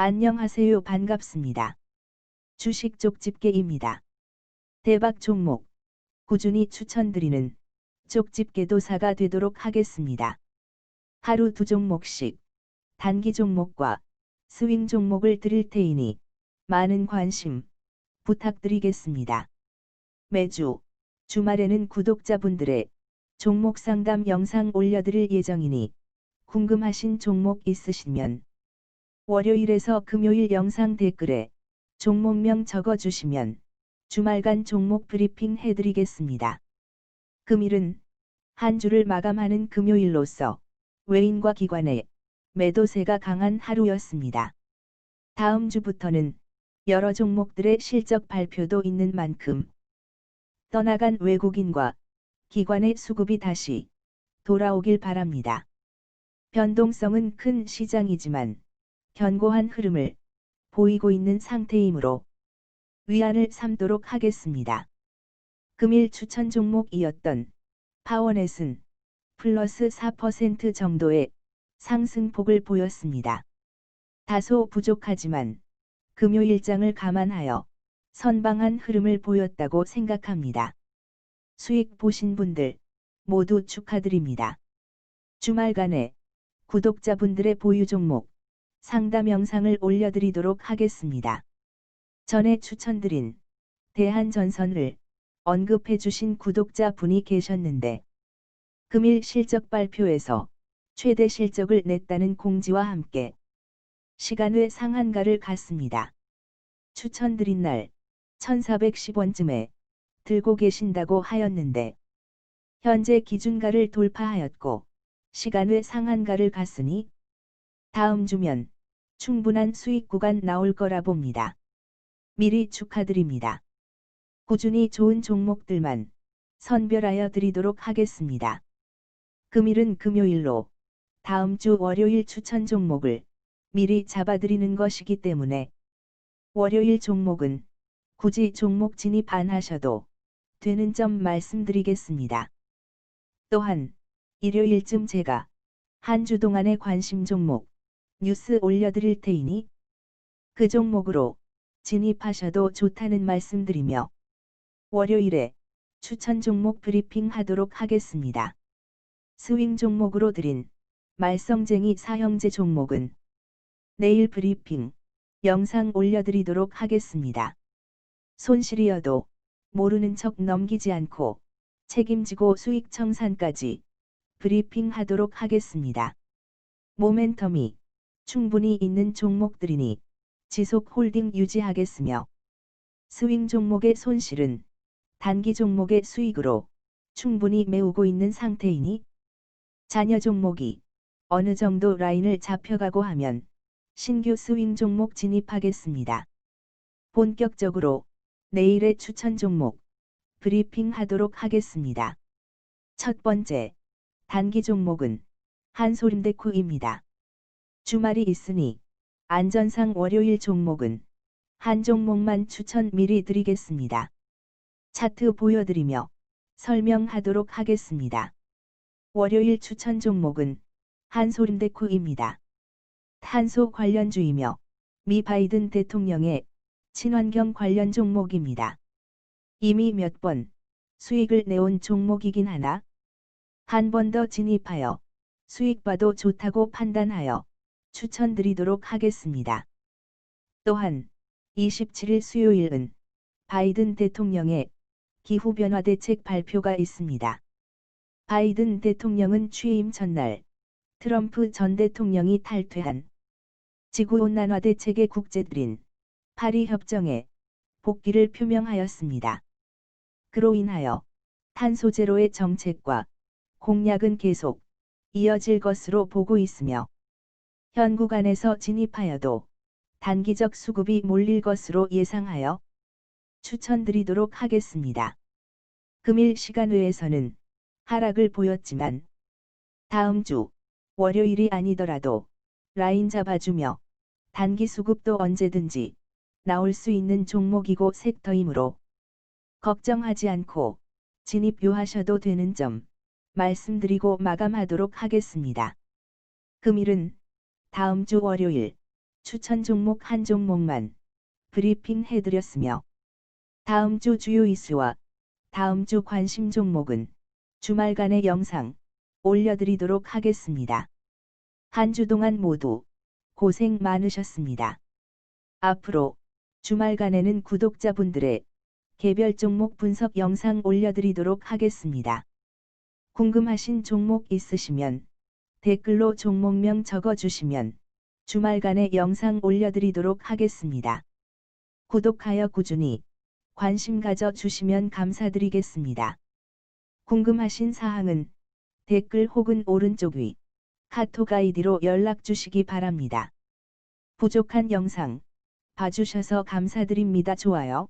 안녕하세요. 반갑습니다. 주식 쪽 집게입니다. 대박 종목. 꾸준히 추천드리는 쪽집게도사가 되도록 하겠습니다. 하루 두 종목씩 단기 종목과 스윙 종목을 드릴 테이니 많은 관심 부탁드리겠습니다. 매주 주말에는 구독자분들의 종목 상담 영상 올려드릴 예정이니 궁금하신 종목 있으시면 월요일에서 금요일 영상 댓글에 종목명 적어주시면 주말간 종목 브리핑 해드리겠습니다. 금일은 한 주를 마감하는 금요일로서 외인과 기관의 매도세가 강한 하루였습니다. 다음 주부터는 여러 종목들의 실적 발표도 있는 만큼 떠나간 외국인과 기관의 수급이 다시 돌아오길 바랍니다. 변동성은 큰 시장이지만 견고한 흐름을 보이고 있는 상태이므로 위안을 삼도록 하겠습니다. 금일 추천 종목이었던 파워넷은 플러스 4% 정도의 상승폭을 보였습니다. 다소 부족하지만 금요일장을 감안하여 선방한 흐름을 보였다고 생각합니다. 수익 보신 분들 모두 축하드립니다. 주말간에 구독자분들의 보유 종목 상담 영상을 올려드리도록 하겠습니다. 전에 추천드린 대한전선을 언급해주신 구독자 분이 계셨는데 금일 실적 발표에서 최대 실적을 냈다는 공지와 함께 시간 외 상한가를 갔습니다. 추천드린 날 1410원쯤에 들고 계신다고 하였는데 현재 기준가를 돌파하였고 시간 외 상한가를 갔으니 다음 주면 충분한 수익 구간 나올 거라 봅니다. 미리 축하드립니다. 꾸준히 좋은 종목들만 선별하여 드리도록 하겠습니다. 금일은 금요일로 다음 주 월요일 추천 종목을 미리 잡아드리는 것이기 때문에 월요일 종목은 굳이 종목 진입 안 하셔도 되는 점 말씀드리겠습니다. 또한 일요일쯤 제가 한 주 동안의 관심 종목 뉴스 올려드릴 테이니 그 종목으로 진입하셔도 좋다는 말씀드리며 월요일에 추천 종목 브리핑 하도록 하겠습니다. 스윙 종목으로 드린 말썽쟁이 사형제 종목은 내일 브리핑 영상 올려드리도록 하겠습니다. 손실이어도 모르는 척 넘기지 않고 책임지고 수익 청산까지 브리핑 하도록 하겠습니다. 모멘텀이 충분히 있는 종목들이니 지속 홀딩 유지하겠으며 스윙 종목의 손실은 단기 종목의 수익으로 충분히 메우고 있는 상태이니 자녀 종목이 어느 정도 라인을 잡혀가고 하면 신규 스윙 종목 진입하겠습니다. 본격적으로 내일의 추천 종목 브리핑 하도록 하겠습니다. 첫 번째 단기 종목은 한솔임데코입니다. 주말이 있으니 안전상 월요일 종목은 한 종목만 추천 미리 드리겠습니다. 차트 보여드리며 설명하도록 하겠습니다. 월요일 추천 종목은 한솔임데코입니다. 탄소 관련주이며 미 바이든 대통령의 친환경 관련 종목입니다. 이미 몇 번 수익을 내온 종목이긴 하나 한 번 더 진입하여 수익 봐도 좋다고 판단하여 추천드리도록 하겠습니다. 또한 27일 수요일은 바이든 대통령의 기후변화 대책 발표가 있습니다. 바이든 대통령은 취임 전날 트럼프 전 대통령이 탈퇴한 지구온난화 대책의 국제들인 파리 협정에 복귀를 표명하였습니다. 그로 인하여 탄소 제로의 정책과 공약은 계속 이어질 것으로 보고 있으며 현 구간에서 진입하여도 단기적 수급이 몰릴 것으로 예상하여 추천드리도록 하겠습니다. 금일 시간 외에서는 하락을 보였지만 다음 주 월요일이 아니더라도 라인 잡아주며 단기 수급도 언제든지 나올 수 있는 종목이고 섹터이므로 걱정하지 않고 진입요하셔도 되는 점 말씀드리고 마감하도록 하겠습니다. 금일은 다음 주 월요일 추천 종목 한 종목만 브리핑 해드렸으며 다음 주 주요 이슈와 다음 주 관심 종목은 주말간의 영상 올려드리도록 하겠습니다. 한 주 동안 모두 고생 많으셨습니다. 앞으로 주말간에는 구독자분들의 개별 종목 분석 영상 올려드리도록 하겠습니다. 궁금하신 종목 있으시면 댓글로 종목명 적어주시면 주말간에 영상 올려드리도록 하겠습니다. 구독하여 꾸준히 관심 가져 주시면 감사드리겠습니다. 궁금하신 사항은 댓글 혹은 오른쪽 위 카톡 아이디로 연락 주시기 바랍니다. 부족한 영상 봐주셔서 감사드립니다. 좋아요.